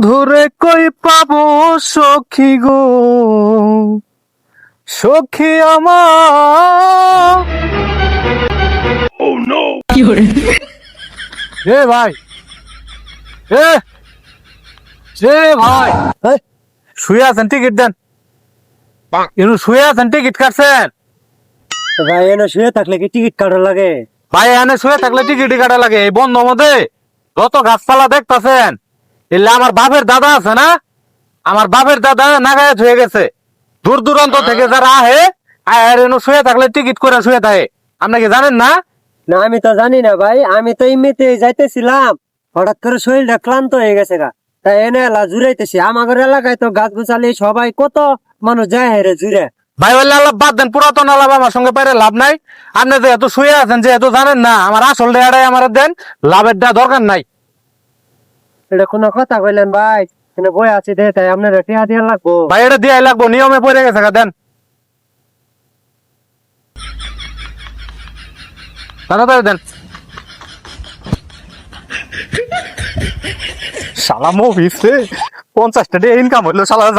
বন্ধুরে কই পাবো সখী গো? সখী আমার। এ ভাই এ এ ভাই। শুয়ে আছেন টিকিট দেন। ইনু শুয়ে আছেন টিকিট কাটছেন। ভাই এনে শুয়ে থাকলে কি টিকিট কাটা লাগে? ভাই এনে শুয়ে থাকলে টিকিট কাটা লাগে এই বন্ধ মধ্যে। যত গাছপালা দেখতাছেন এলে আমার বাপের দাদা আছে না? আমার বাপের দাদা নাগায় হয়ে গেছে। দূর দূরান্ত থেকে যারা আহে শুয়ে থাকলে টিকিট করে শুয়ে থাকে। আপনি কি জানেন না? না আমি তো জানি না ভাই। আমি তো এমনিতে যাইতেছিলাম। হঠাৎ করে শরীরটা ক্লান্ত হয়ে গেছে গা। তাই এনে এলা জুড়াইতেছি। আমাদের এলাকায় তো গাছ গুছালি সবাই কত মানুষ যায় হেরে জুড়ে। ভাই বললে আল্লাহ বাদ দেন পুরাতন আলাপ আমার সঙ্গে পারে লাভ নাই। আপনি যেহেতু শুয়ে আছেন যেহেতু জানেন না আমার আসল ডেয়াটাই আমার দেন লাভের ডা দরকার নাই। এটা কোনো কথা কইলেন ভাই। এনে বই আছি দে তাই আপনার টিয়া দিয়া লাগবো। ভাই এটা দিয়ে লাগবো নিয়মে পড়ে গেছে গা, দেন। তাড়াতাড়ি দেন। শালা মুভিসে পঞ্চাশটা দিয়ে ইনকাম শালা.